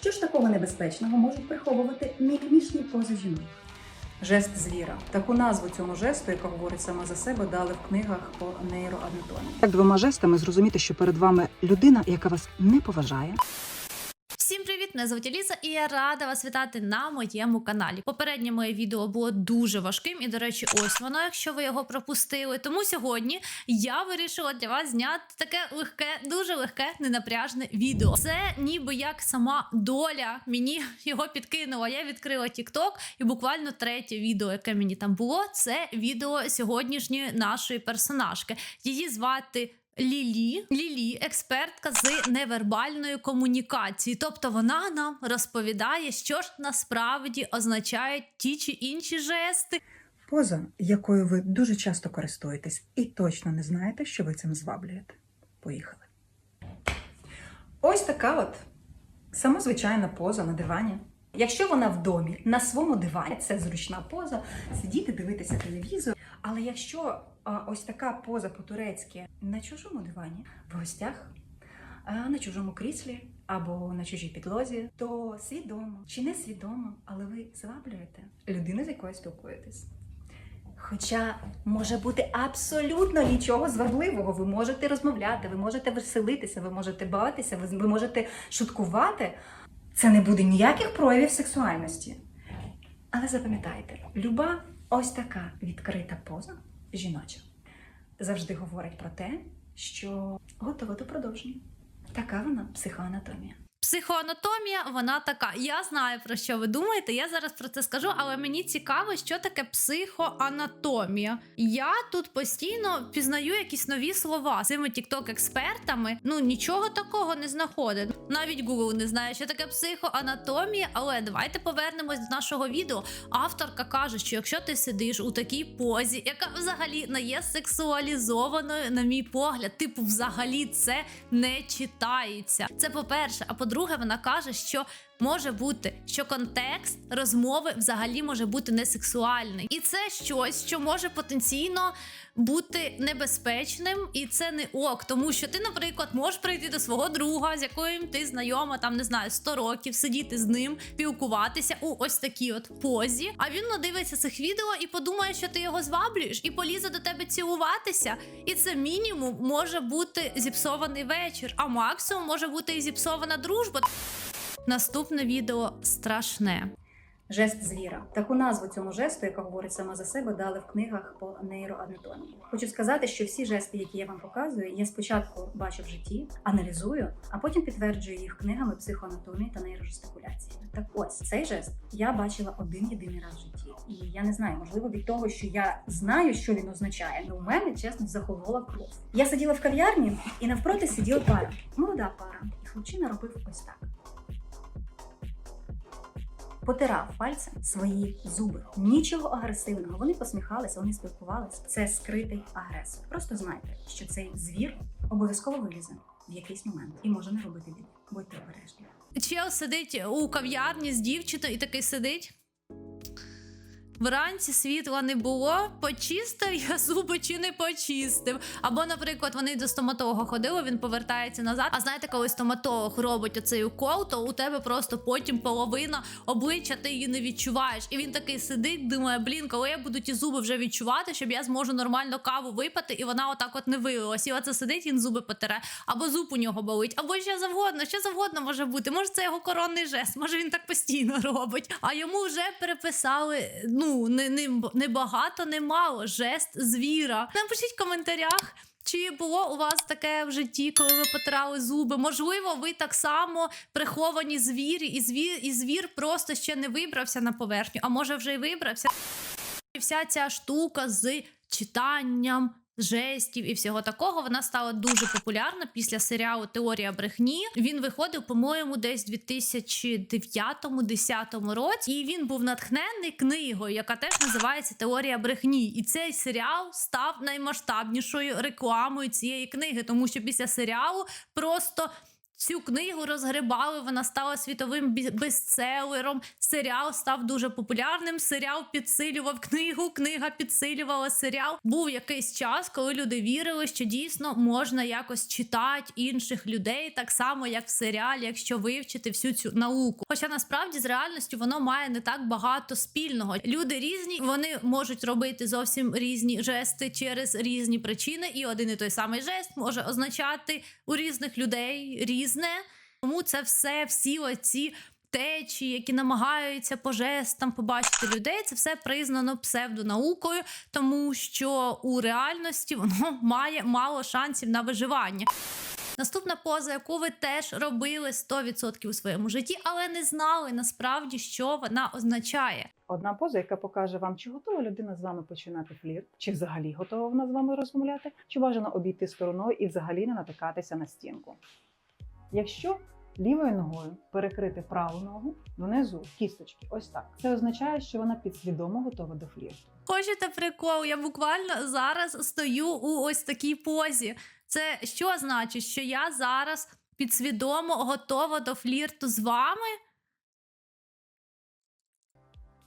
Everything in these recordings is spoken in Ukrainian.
Що ж такого небезпечного можуть приховувати мімічні пози жінок? Жест звіра. Таку назву цьому жесту, яка говорить сама за себе, дали в книгах по нейроанатомії. Так двома жестами зрозуміти, що перед вами людина, яка вас не поважає, привіт! Мене звуть Аліса, і я рада вас вітати на моєму каналі. Попереднє моє відео було дуже важким, і, до речі, ось воно, якщо ви його пропустили. Тому сьогодні я вирішила для вас зняти таке легке, дуже легке, ненапряжне відео. Це ніби як сама доля мені його підкинула. Я відкрила TikTok, і буквально третє відео, яке мені там було, це відео сьогоднішньої нашої персонажки. Її звати. Лілі, Лілі, експертка з невербальної комунікації. Тобто вона нам розповідає, що ж насправді означають ті чи інші жести. Поза, якою ви дуже часто користуєтесь і точно не знаєте, що ви цим зваблюєте. Поїхали. Ось така от самозвичайна поза на дивані. Якщо вона в домі на своєму дивані, це зручна поза, сидіти, дивитися телевізор. Але якщо а, ось така поза по-турецьки на чужому дивані, в гостях, а, на чужому кріслі або на чужій підлозі, то свідомо чи не свідомо, але ви зваблюєте людину, з якою спілкуєтесь. Хоча може бути абсолютно нічого звабливого. Ви можете розмовляти, ви можете веселитися, ви можете бавитися, ви, можете шуткувати. Це не буде ніяких проявів сексуальності. Але запам'ятайте, люба ось така відкрита поза жіноча завжди говорить про те, що готова до продовження. Така вона психоанатомія. Психоанатомія, вона така. Я знаю про що ви думаєте. Я зараз про це скажу, але мені цікаво, що таке психоанатомія. Я тут постійно пізнаю якісь нові слова цими тікток-експертами. Ну нічого такого не знаходить. Навіть Google не знає, що таке психоанатомія. Але давайте повернемось до нашого відео. Авторка каже, що якщо ти сидиш у такій позі, яка взагалі не є сексуалізованою, на мій погляд, типу, взагалі це не читається. Це по-перше. А по-друге, вона каже, що може бути, що контекст розмови взагалі може бути не сексуальний, і це щось, що може потенційно бути небезпечним, і це не ок, тому що ти, наприклад, можеш прийти до свого друга, з яким ти знайома, там не знаю, 100 років, сидіти з ним, спілкуватися у ось такій от позі. А він надивиться цих відео і подумає, що ти його зваблюєш, і полізе до тебе цілуватися. І це мінімум може бути зіпсований вечір, а максимум може бути і зіпсована дружба. Наступне відео страшне. Жест звіра. Таку назву цьому жесту, яка говорить сама за себе, дали в книгах по нейроанатомії. Хочу сказати, що всі жести, які я вам показую, я спочатку бачу в житті, аналізую, а потім підтверджую їх книгами психоанатомії та нейрожестикуляції. Так ось цей жест я бачила один єдиний раз в житті, і я не знаю, можливо, від того, що я знаю, що він означає, але у мене чесно захолола кров. Я сиділа в кав'ярні, і навпроти сиділа пара, молода пара, і хлопчина робив ось так потирав пальцем свої зуби. Нічого агресивного. Вони посміхалися, вони спілкувалися. Це скритий агресор. Просто знайте, що цей звір обов'язково вилізе в якийсь момент і може не робити біль. Будьте обережні. Чел сидить у кав'ярні з дівчиною і такий сидить. Вранці світла не було, почистив я зуби чи не почистив. Або, наприклад, вони до стоматолога ходили, він повертається назад. А знаєте, коли стоматолог робить оцей укол, то у тебе просто потім половина обличчя ти її не відчуваєш. І він такий сидить, думає, блін, коли я буду ті зуби вже відчувати, щоб я зможу нормально каву випити, і вона отак от не вилилась. І оце сидить, він зуби потере, або зуб у нього болить, або що завгодно, що завгодно може бути. Може, це його коронний жест, може він так постійно робить. А йому вже переписали. Ну не, не, не багато, не мало. Жест звіра. Напишіть в коментарях. Чи було у вас таке в житті, коли ви потирали зуби? Можливо, ви так само приховані звірі, і звір, і звір просто ще не вибрався на поверхню, а може вже й вибрався. І вся ця штука з читанням. Жестів і всього такого вона стала дуже популярна після серіалу Теорія брехні. Він виходив, по-моєму, десь у 2009-2010 році, і він був натхнений книгою, яка теж називається Теорія брехні. І цей серіал став наймасштабнішою рекламою цієї книги, тому що після серіалу просто Цю книгу розгребали, вона стала світовим бестселером. Серіал став дуже популярним. Серіал підсилював книгу, книга підсилювала серіал. Був якийсь час, коли люди вірили, що дійсно можна якось читати інших людей, так само як в серіалі, якщо вивчити всю цю науку. Хоча насправді з реальністю воно має не так багато спільного. Люди різні, вони можуть робити зовсім різні жести через різні причини, і один і той самий жест може означати у різних людей різне. Тому це все, всі оці течії, які намагаються по жестам побачити людей, це все признано псевдонаукою, тому що у реальності воно має мало шансів на виживання. Наступна поза, яку ви теж робили 100% у своєму житті, але не знали насправді, що вона означає. Одна поза, яка покаже вам, чи готова людина з вами починати флірт, чи взагалі готова вона з вами розмовляти, чи бажано обійти стороною і взагалі не натикатися на стінку. Якщо лівою ногою перекрити праву ногу внизу кісточки, ось так, це означає, що вона підсвідомо готова до флірту. Хочете прикол? Я буквально зараз стою у ось такій позі. Це що значить, що я зараз підсвідомо готова до флірту з вами?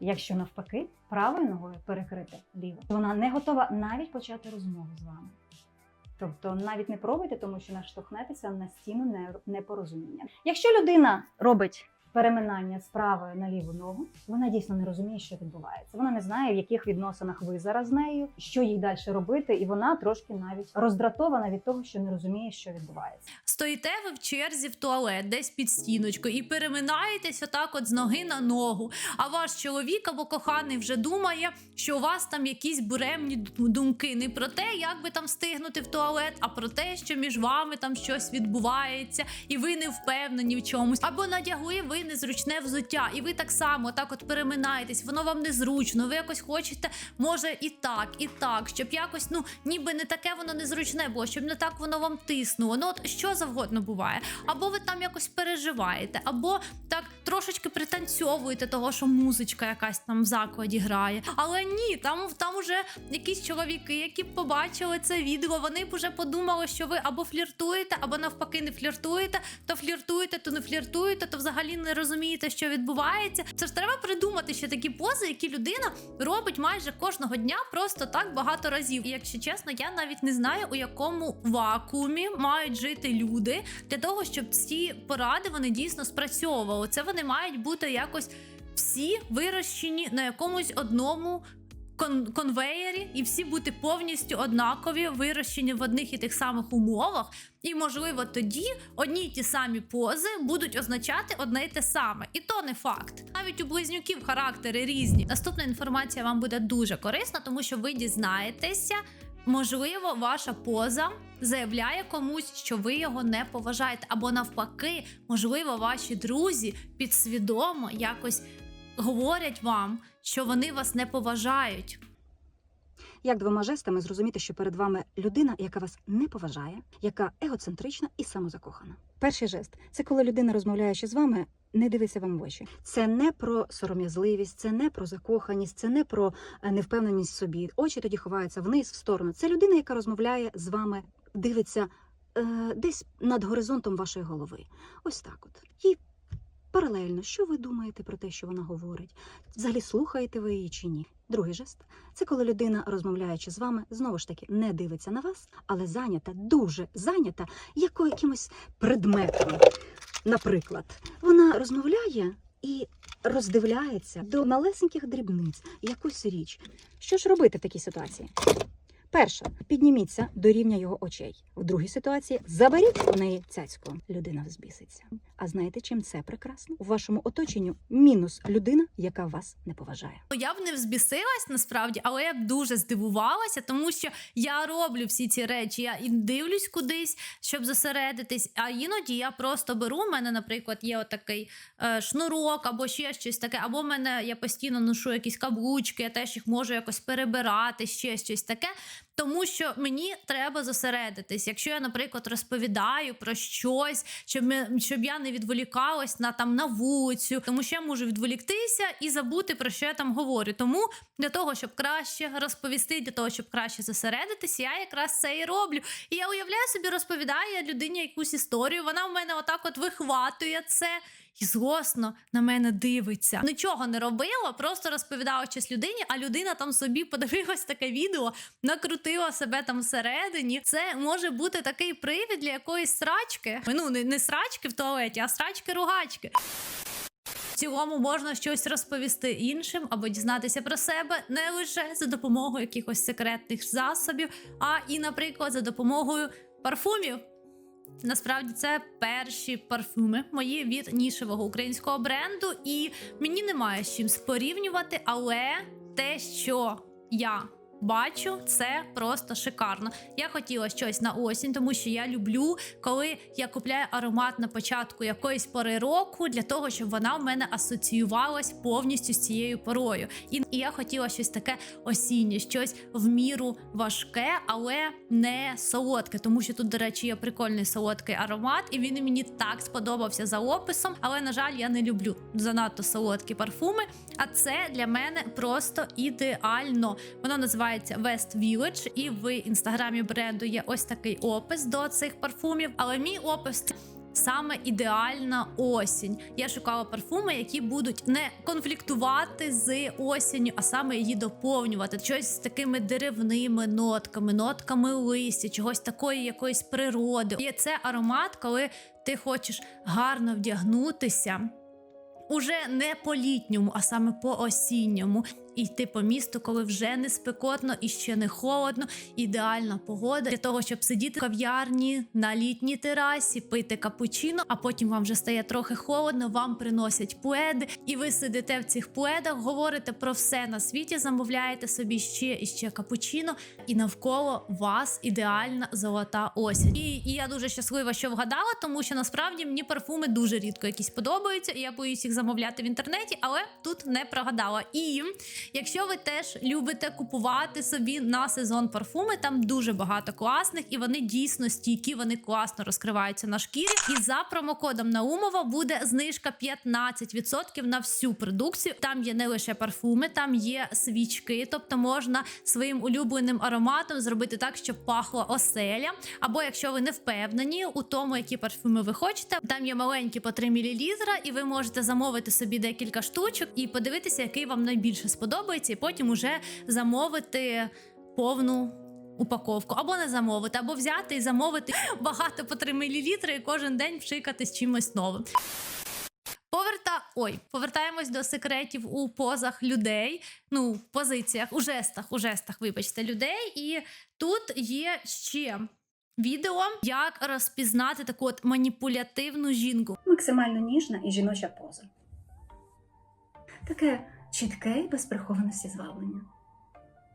Якщо навпаки, правою ногою перекрити ліву, то вона не готова навіть почати розмову з вами. Тобто навіть не пробуйте, тому що наштовхнетеся на стіну не- непорозуміння. Якщо людина робить переминання з правої на ліву ногу, вона дійсно не розуміє, що відбувається. Вона не знає, в яких відносинах ви зараз з нею, що їй далі робити, і вона трошки навіть роздратована від того, що не розуміє, що відбувається. Стоїте ви в черзі в туалет, десь під стіночкою, і переминаєтесь отак от з ноги на ногу. А ваш чоловік або коханий вже думає, що у вас там якісь буремні думки не про те, як би там встигнути в туалет, а про те, що між вами там щось відбувається, і ви не впевнені в чомусь. Або надягли ви незручне взуття, і ви так само так от переминаєтесь, воно вам незручно. Ви якось хочете, може, і так, і так, щоб якось, ну ніби не таке воно незручне було, щоб не так воно вам тиснуло. Ну от що завгодно буває. Або ви там якось переживаєте, або так трошечки пританцьовуєте того, що музичка якась там в закладі грає. Але ні, там, там уже якісь чоловіки, які побачили це відео, вони б уже подумали, що ви або фліртуєте, або навпаки не фліртуєте, то фліртуєте, то не фліртуєте, то взагалі не розумієте, що відбувається. Це ж треба придумати ще такі пози, які людина робить майже кожного дня просто так багато разів. І якщо чесно, я навіть не знаю, у якому вакуумі мають жити люди для того, щоб ці поради вони дійсно спрацьовували. Це вони мають бути якось всі вирощені на якомусь одному. Кон- Конвеєрі і всі бути повністю однакові, вирощені в одних і тих самих умовах, і можливо тоді одні й ті самі пози будуть означати одне й те саме, і то не факт. Навіть у близнюків характери різні. Наступна інформація вам буде дуже корисна, тому що ви дізнаєтеся, можливо, ваша поза заявляє комусь, що ви його не поважаєте, або навпаки, можливо, ваші друзі підсвідомо якось говорять вам, що вони вас не поважають. Як двома жестами зрозуміти, що перед вами людина, яка вас не поважає, яка егоцентрична і самозакохана? Перший жест це коли людина, розмовляючи з вами, не дивиться вам в очі. Це не про сором'язливість, це не про закоханість, це не про е, невпевненість в собі. Очі тоді ховаються вниз, в сторону. Це людина, яка розмовляє з вами, дивиться е, десь над горизонтом вашої голови. Ось так, от. І паралельно, що ви думаєте про те, що вона говорить? Взагалі слухаєте ви її чи ні? Другий жест це коли людина, розмовляючи з вами, знову ж таки не дивиться на вас, але зайнята, дуже зайнята якимось предметом. Наприклад, вона розмовляє і роздивляється до малесеньких дрібниць якусь річ. Що ж робити в такій ситуації? Перше, підніміться до рівня його очей. В другій ситуації заберіть у неї цяцьку. Людина взбіситься. А знаєте, чим це прекрасно? У вашому оточенню мінус людина, яка вас не поважає. Я б не взбісилась насправді, але я б дуже здивувалася, тому що я роблю всі ці речі. Я і дивлюсь кудись, щоб зосередитись. А іноді я просто беру. У мене, наприклад, є отакий е, шнурок або ще щось таке. Або в мене я постійно ношу якісь каблучки, я теж їх можу якось перебирати, ще щось таке. Тому що мені треба зосередитись. Якщо я, наприклад, розповідаю про щось, щоб, ми, щоб я не відволікалась на там на вулицю, тому що я можу відволіктися і забути про що я там говорю. Тому для того, щоб краще розповісти, для того, щоб краще зосередитись, я якраз це і роблю. І я уявляю собі, розповідаю людині якусь історію. Вона в мене отак от вихватує це. І злосно на мене дивиться. Нічого не робила, просто розповідала щось людині, а людина там собі подивилась таке відео, накрутила себе там всередині. Це може бути такий привід для якоїсь срачки. Ну не, не срачки в туалеті, а срачки-ругачки. В цілому можна щось розповісти іншим або дізнатися про себе не лише за допомогою якихось секретних засобів, а і, наприклад, за допомогою парфумів. Насправді це перші парфюми мої від нішевого українського бренду, і мені немає з чим спорівнювати, але те, що я бачу, це просто шикарно. Я хотіла щось на осінь, тому що я люблю, коли я купляю аромат на початку якоїсь пори року, для того, щоб вона в мене асоціювалась повністю з цією порою. І, я хотіла щось таке осіннє, щось в міру важке, але не солодке. Тому що тут, до речі, є прикольний солодкий аромат, і він мені так сподобався за описом. Але на жаль, я не люблю занадто солодкі парфуми. А це для мене просто ідеально. Воно називається West Village, і в інстаграмі бренду є ось такий опис до цих парфумів. Але мій опис саме ідеальна осінь. Я шукала парфуми, які будуть не конфліктувати з осінню, а саме її доповнювати. Щось з такими деревними нотками, нотками листя, чогось такої якоїсь природи. І це аромат, коли ти хочеш гарно вдягнутися. Уже не по літньому, а саме по осінньому. І йти по місту, коли вже не спекотно і ще не холодно. Ідеальна погода для того, щоб сидіти в кав'ярні на літній терасі, пити капучино, а потім вам вже стає трохи холодно, вам приносять пледи, і ви сидите в цих пледах, говорите про все на світі, замовляєте собі ще і ще капучино, і навколо вас ідеальна золота осінь. І, і я дуже щаслива, що вгадала, тому що насправді мені парфуми дуже рідко якісь подобаються, і я боюсь їх замовляти в інтернеті, але тут не прогадала. І Якщо ви теж любите купувати собі на сезон парфуми, там дуже багато класних, і вони дійсно стійкі, вони класно розкриваються на шкірі. І за промокодом Наумова буде знижка 15% на всю продукцію. Там є не лише парфуми, там є свічки, тобто можна своїм улюбленим ароматом зробити так, щоб пахло оселя. Або якщо ви не впевнені у тому, які парфуми ви хочете, там є маленькі по 3 мл, і ви можете замовити собі декілька штучок і подивитися, який вам найбільше сподобається, і потім уже замовити повну. Упаковку або не замовити, або взяти і замовити багато по 3 мл і кожен день вшикати з чимось новим. Поверта... Ой, повертаємось до секретів у позах людей. Ну, в позиціях, у жестах, у жестах, вибачте, людей. І тут є ще відео, як розпізнати таку от маніпулятивну жінку. максимально ніжна і жіноча поза. Таке чітке і без прихованості.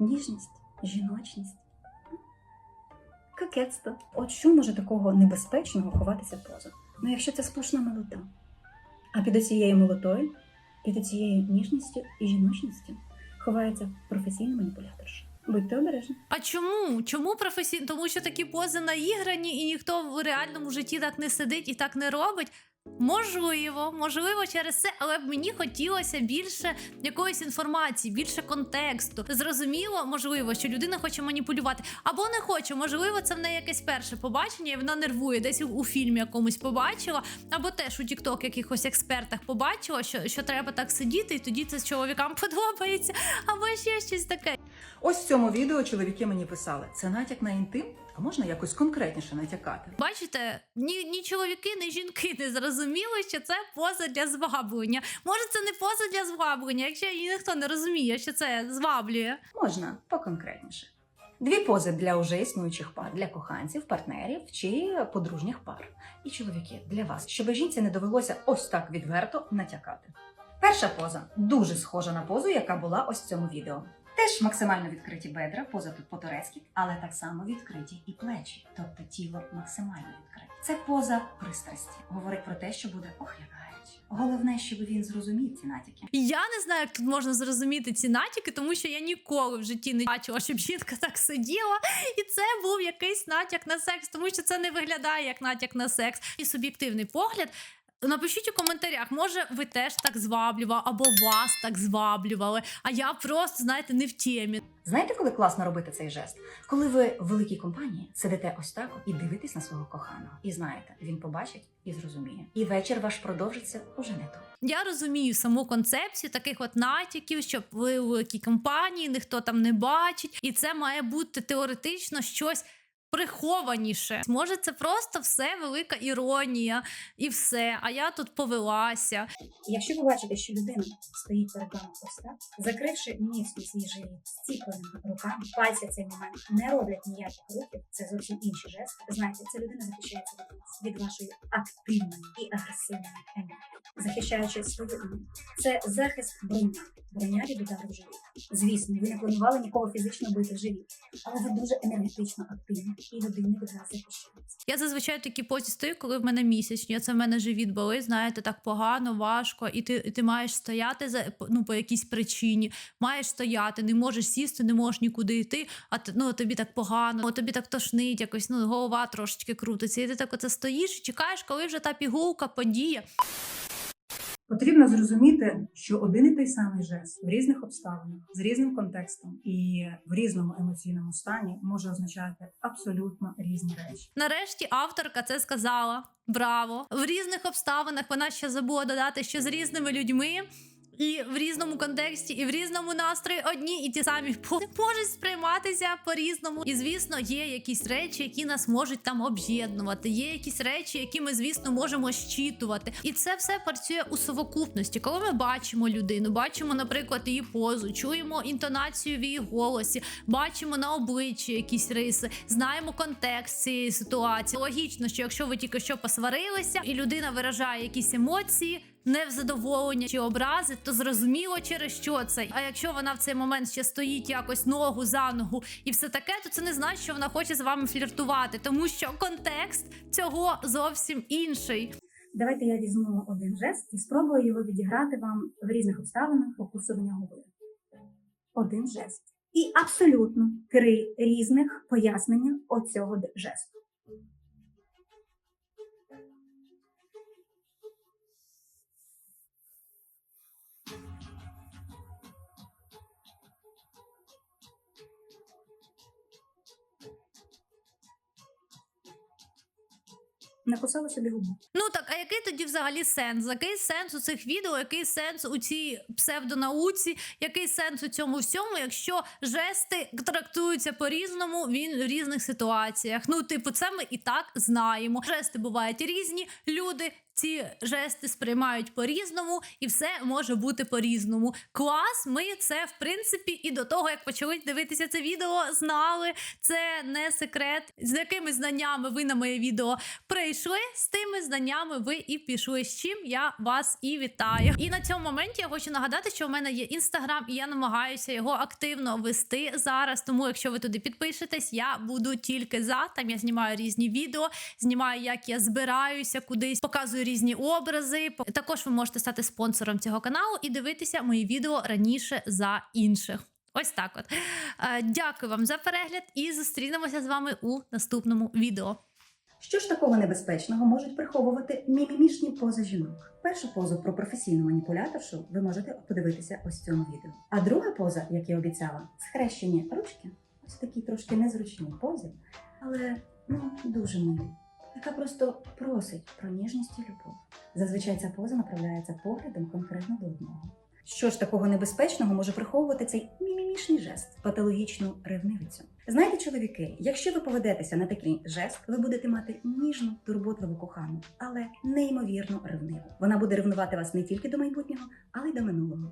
Ніжність, жіночність, кокетство. От що може такого небезпечного ховатися поза? Ну, якщо це сплошна милота. А під цією милотою, під цією ніжністю і жіночністю ховається професійна маніпуляторша. Будьте обережні. А чому? Чому професійно? Тому що такі пози наіграні, і ніхто в реальному житті так не сидить і так не робить. Можливо, можливо, через це, але б мені хотілося більше якоїсь інформації, більше контексту. Зрозуміло, можливо, що людина хоче маніпулювати, або не хоче. Можливо, це в неї якесь перше побачення, і вона нервує. Десь у, фільмі якомусь побачила, або теж у Тікток якихось експертах побачила, що, що треба так сидіти, і тоді це чоловікам подобається, або ще щось таке. Ось в цьому відео чоловіки мені писали: це натяк на інтим, а можна якось конкретніше натякати. Бачите, ні, ні чоловіки, ні жінки не зрозуміли, що це поза для зваблення. Може, це не поза для зваблення, якщо ніхто не розуміє, що це зваблює. Можна поконкретніше. Дві пози для уже існуючих пар, для коханців, партнерів чи подружніх пар. І чоловіки для вас, щоб жінці не довелося ось так відверто натякати. Перша поза дуже схожа на позу, яка була ось в цьому відео. Теж максимально відкриті бедра, поза тут по-турецьки, але так само відкриті і плечі, тобто тіло максимально відкрите. Це поза пристрасті. Говорить про те, що буде ох. Головне, щоб він зрозумів ці натяки. Я не знаю, як тут можна зрозуміти ці натяки, тому що я ніколи в житті не бачила, щоб жінка так сиділа, і це був якийсь натяк на секс, тому що це не виглядає як натяк на секс. І суб'єктивний погляд. Напишіть у коментарях, може, ви теж так зваблювали, або вас так зваблювали, а я просто, знаєте, не в темі. Знаєте, коли класно робити цей жест? Коли ви в великій компанії сидите ось так і дивитесь на свого коханого, і знаєте, він побачить і зрозуміє. І вечір ваш продовжиться уже не тут. Я розумію саму концепцію таких от натяків, щоб ви у великій компанії, ніхто там не бачить, і це має бути теоретично щось. Прихованіше, може, це просто все велика іронія і все. А я тут повелася. Якщо ви бачите, що людина стоїть перед вами ось так, закривши міцно свій живіт стіпленими руками, пальці в цей момент не роблять ніяких рухів, це зовсім інші жести. Знаєте, ця людина захищається від вас, від вашої активної і агресивної енергії, захищаючи свою. Це захист броня, броня від в живіт. Звісно, ви не планували нікого фізично бити в живіт, але ви дуже енергетично активні, і людина від вас захищається. Я зазвичай в такій позі стою, коли в мене місячні. Це в мене живіт болить, знаєте, так погано, важко, і ти, і ти маєш стояти за ну, по якійсь причині. Маєш стояти, не можеш сісти, не можеш нікуди йти, а ну, тобі так погано, тобі так тошнить, якось ну, голова трошечки крутиться. І ти так оце стоїш і чекаєш, коли вже та пігулка подіє. Потрібно зрозуміти, що один і той самий жест в різних обставинах, з різним контекстом і в різному емоційному стані може означати абсолютно різні речі. Нарешті авторка це сказала. Браво! В різних обставинах вона ще забула додати, що з різними людьми. І в різному контексті, і в різному настрої одні і ті самі пози можуть сприйматися по-різному. І звісно, є якісь речі, які нас можуть там об'єднувати. Є якісь речі, які ми, звісно, можемо щитувати. І це все працює у совокупності. Коли ми бачимо людину, бачимо, наприклад, її позу, чуємо інтонацію в її голосі, бачимо на обличчі якісь риси, знаємо контекст цієї ситуації. Логічно, що якщо ви тільки що посварилися, і людина виражає якісь емоції. Невзадоволення чи образи, то зрозуміло через що це. А якщо вона в цей момент ще стоїть якось ногу за ногу і все таке, то це не значить, що вона хоче з вами фліртувати, тому що контекст цього зовсім інший. Давайте я візьму один жест і спробую його відіграти вам в різних обставинах по курсу до нього говорю. Один жест. І абсолютно три різних пояснення оцього жесту. Накусала собі губу. Ну так, а який тоді взагалі сенс? Який сенс у цих відео? Який сенс у цій псевдонауці? Який сенс у цьому всьому, якщо жести трактуються по-різному він в різних ситуаціях? Ну, типу, це ми і так знаємо. Жести бувають різні, люди ці жести сприймають по-різному, і все може бути по-різному. Клас, ми це в принципі і до того, як почали дивитися це відео, знали. Це не секрет. З якими знаннями ви на моє відео прийшли, з тими знаннями ви і пішли. З чим я вас і вітаю. І на цьому моменті я хочу нагадати, що в мене є інстаграм, і я намагаюся його активно вести зараз. Тому, якщо ви туди підпишетесь, я буду тільки за. Там я знімаю різні відео, знімаю, як я збираюся кудись, показую різні образи. Також ви можете стати спонсором цього каналу і дивитися мої відео раніше за інших. Ось так от. Е, Дякую вам за перегляд і зустрінемося з вами у наступному відео. Що ж такого небезпечного можуть приховувати мімімішні пози жінок? Першу позу про професійну маніпуляторшу ви можете подивитися ось в цьому відео. А друга поза, як я обіцяла, схрещені ручки, ось в такій трошки незручній позі, але ну дуже милі, яка просто просить про ніжність і любов. Зазвичай ця поза направляється поглядом конкретно до одного. Що ж такого небезпечного може приховувати цей мімімішний жест, патологічну ревнивицю? Знаєте, чоловіки, якщо ви поведетеся на такий жест, ви будете мати ніжну, турботливу кохану, але неймовірно ревниву. Вона буде ревнувати вас не тільки до майбутнього, але й до минулого.